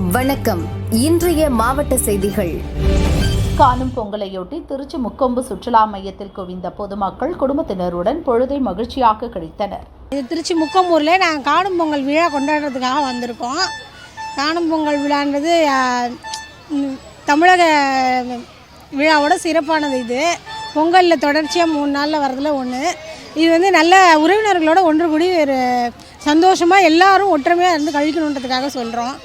வணக்கம். இன்றைய மாவட்ட செய்திகள். காணும் பொங்கலையொட்டி திருச்சி முக்கொம்பு சுற்றுலா மையத்தில் குவிந்த பொதுமக்கள் குடும்பத்தினருடன் பொழுதை மகிழ்ச்சியாக கழித்தனர். இது திருச்சி முக்கம்பூரில் நாங்கள் காணும் பொங்கல் விழா கொண்டாடுறதுக்காக வந்திருக்கோம். காணும் பொங்கல் விழான்றது தமிழக விழாவோட சிறப்பானது இது. பொங்கலில் தொடர்ச்சியாக மூணு நாளில் வரதுல ஒன்று இது வந்து நல்ல உறவினர்களோட ஒன்று கூடி ஒரு சந்தோஷமாக எல்லாரும் ஒற்றுமையாக இருந்து கழிக்கணுன்றதுக்காக சொல்கிறோம்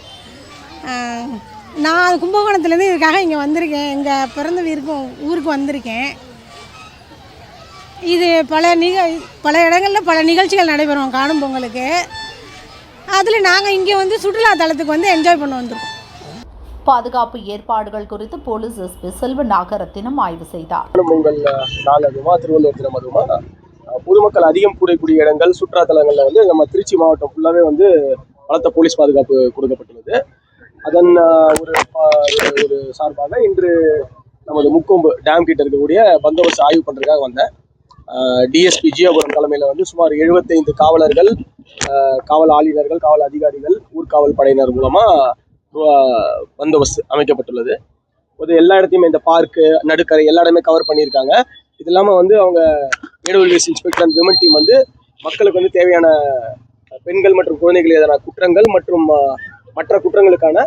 நான் கும்பகோணத்துலேருந்து இதுக்காக இங்கே வந்திருக்கேன். எங்கள் பிறந்த வீருக்கும் ஊருக்கு வந்திருக்கேன். இது பல நிக பல இடங்களில் பல நிகழ்ச்சிகள் நடைபெறும் காணும் பொங்கலுக்கு. அதில் நாங்கள் இங்கே வந்து சுற்றுலா தலத்துக்கு வந்து என்ஜாய் பண்ண வந்திருக்கோம். பாதுகாப்பு ஏற்பாடுகள் குறித்து போலீஸ் எஸ்பி செல்வ நாகரத்தினம் ஆய்வு செய்தார். பொங்கல் நாள் அதுமா திருவள்ளுவர் தினம் அதுமா பொதுமக்கள் அதிகம் கூடக்கூடிய இடங்கள் சுற்றுலாத்தலங்களில் வந்து நம்ம திருச்சி மாவட்டம் ஃபுல்லாகவே வந்து பலத்த போலீஸ் பாதுகாப்பு கொடுக்கப்பட்டுள்ளது. அதன் ஒரு பா- ஒரு- ஒரு சார்பாக இன்று நமது முக்கொம்பு டேம் கிட்ட இருக்கக்கூடிய பந்தோபஸ்து ஆய்வு பண்ணுறதுக்காக வந்தேன். டிஎஸ்பி ஜியோபுரம் தலைமையில் வந்து சுமார் 75 காவலர்கள் காவல் ஆளுநர்கள் காவல் அதிகாரிகள் ஊர்காவல் படையினர் மூலமாக பந்தோபஸ்து அமைக்கப்பட்டுள்ளது. ஒரு எல்லா இடத்தையுமே இந்த பார்க்கு நடுக்கரை எல்லா இடமே கவர் பண்ணியிருக்காங்க. இது இல்லாமல் வந்து அவங்க AWS inspector and women team வந்து மக்களுக்கு வந்து தேவையான பெண்கள் மற்றும் குழந்தைகள் எதிரான குற்றங்கள் மற்றும் மற்ற குற்றங்களுக்கான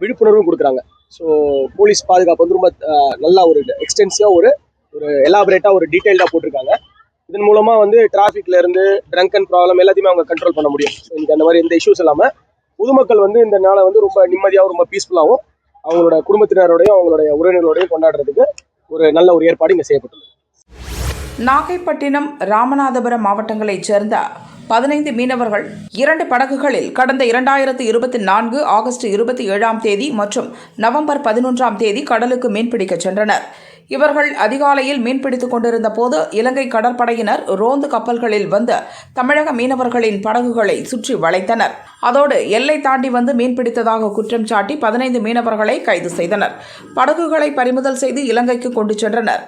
விழிப்புணர்வும் கொடுக்குறாங்க. ஸோ போலீஸ் பாதுகாப்பு வந்து ரொம்ப நல்லா ஒரு எக்ஸ்டென்சிவாக ஒரு ஒரு எலாபரேட்டாக ஒரு டீட்டெயில்டாக போட்டிருக்காங்க. இதன் மூலமாக வந்து டிராஃபிக்ல இருந்து ட்ரங்க் அண்ட் ப்ராப்ளம் எல்லாத்தையுமே அவங்க கண்ட்ரோல் பண்ண முடியும். ஸோ இன்னைக்கு அந்த மாதிரி எந்த இஷ்யூஸ் இல்லாமல் பொதுமக்கள் வந்து இந்த நாளை வந்து ரொம்ப நிம்மதியாகவும் ரொம்ப பீஸ்ஃபுல்லாகவும் அவங்களோட குடும்பத்தினரோடையும் அவங்களுடைய உறவினர்களோடையும் கொண்டாடுறதுக்கு ஒரு நல்ல ஒரு ஏற்பாடு இங்கே செய்யப்பட்டுள்ளது. நாகைப்பட்டினம் ராமநாதபுரம் மாவட்டங்களைச் சேர்ந்த பதினைந்து மீனவர்கள் இரண்டு படகுகளில் கடந்த இரண்டாயிரத்து இருபத்தி நான்கு ஆகஸ்ட் இருபத்தி ஏழாம் தேதி மற்றும் நவம்பர் பதினொன்றாம் தேதி கடலுக்கு மீன்பிடிக்கச் சென்றனர். இவர்கள் அதிகாலையில் மீன்பிடித்துக் கொண்டிருந்த போது இலங்கை கடற்படையினர் ரோந்து கப்பல்களில் வந்து தமிழக மீனவர்களின் படகுகளை சுற்றி வளைத்தனர். அதோடு எல்லை தாண்டி வந்து மீன்பிடித்ததாக குற்றம் சாட்டி பதினைந்து மீனவர்களை கைது செய்தனர். படகுகளை பறிமுதல் செய்து இலங்கைக்கு கொண்டு சென்றனர்.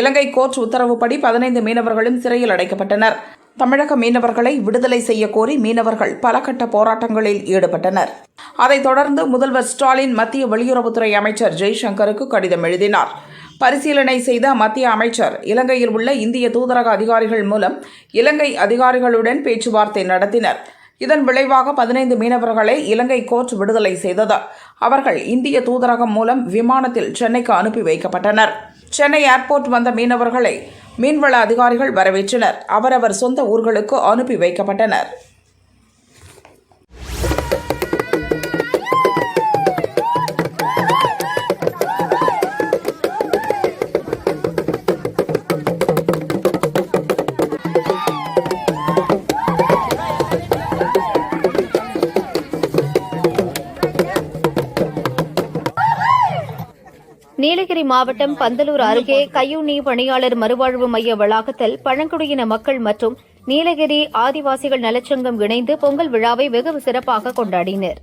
இலங்கை கோர்ட் உத்தரவுப்படி பதினைந்து மீனவர்களும் சிறையில் அடைக்கப்பட்டனர். தமிழக மீனவர்களை விடுதலை செய்ய கோரி மீனவர்கள் பல கட்ட போராட்டங்களில் ஈடுபட்டனர். அதைத் தொடர்ந்து முதல்வர் ஸ்டாலின் மத்திய வெளியுறவுத்துறை அமைச்சர் ஜெய்சங்கருக்கு கடிதம் எழுதினார். பரிசீலனை செய்த மத்திய அமைச்சர் இலங்கையில் உள்ள இந்திய தூதரக அதிகாரிகள் மூலம் இலங்கை அதிகாரிகளுடன் பேச்சுவார்த்தை நடத்தினர். இதன் விளைவாக பதினைந்து மீனவர்களை இலங்கை கோர்ட் விடுதலை செய்தது. அவர்கள் இந்திய தூதரகம் மூலம் விமானத்தில் சென்னைக்கு அனுப்பி வைக்கப்பட்டனர். சென்னை ஏர்போர்ட் வந்த மீனவர்களை மீன்வள அதிகாரிகள் வரவேற்றனர். அவரவர் சொந்த ஊர்களுக்கு அனுப்பி வைக்கப்பட்டனர். நீலகிரி மாவட்டம் பந்தலூர் அருகே கையுண்ணி பணியாளர் மறுவாழ்வு மைய வளாகத்தில் பழங்குடியின மக்கள் மற்றும் நீலகிரி ஆதிவாசிகள் நலச்சங்கம் இணைந்து பொங்கல் விழாவை வெகு சிறப்பாக கொண்டாடினர்.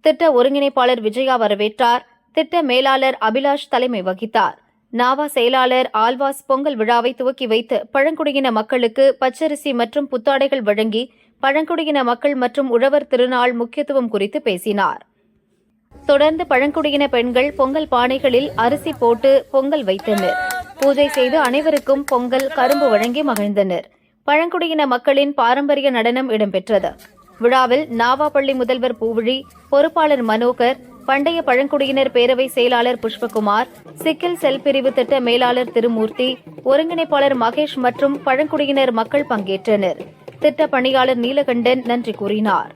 திட்ட ஒருங்கிணைப்பாளர் விஜயா வரவேற்றார். திட்ட மேலாளர் அபிலாஷ் தலைமை வகித்தார். நாவா செயலாளர் ஆல்வாஸ் பொங்கல் விழாவை துவக்கி வைத்து பழங்குடியின மக்களுக்கு பச்சரிசி மற்றும் புத்தாடைகள் வழங்கி பழங்குடியின மக்கள் மற்றும் உழவர் திருநாள் முக்கியத்துவம் குறித்து பேசினார். தொடர்ந்து பழங்குடியின பெண்கள் பொங்கல் பானைகளில் அரிசி போட்டு பொங்கல் வைத்தனர். பூஜை செய்து அனைவருக்கும் பொங்கல் கரும்பு வழங்கி மகிழ்ந்தனர். பழங்குடியின மக்களின் பாரம்பரிய நடனம் இடம்பெற்றது. விழாவில் நாவாப்பள்ளி முதல்வர் பூவிழி பொறுப்பாளர் மனோகர் பண்டைய பழங்குடியினர் பேரவை செயலாளர் புஷ்பகுமார் சிக்கில் செல் பிரிவு திட்ட மேலாளர் திருமூர்த்தி ஒருங்கிணைப்பாளர் மகேஷ் மற்றும் பழங்குடியினர் மக்கள் பங்கேற்றனர். திட்ட பணியாளர் நீலகண்டன் நன்றி கூறினார்.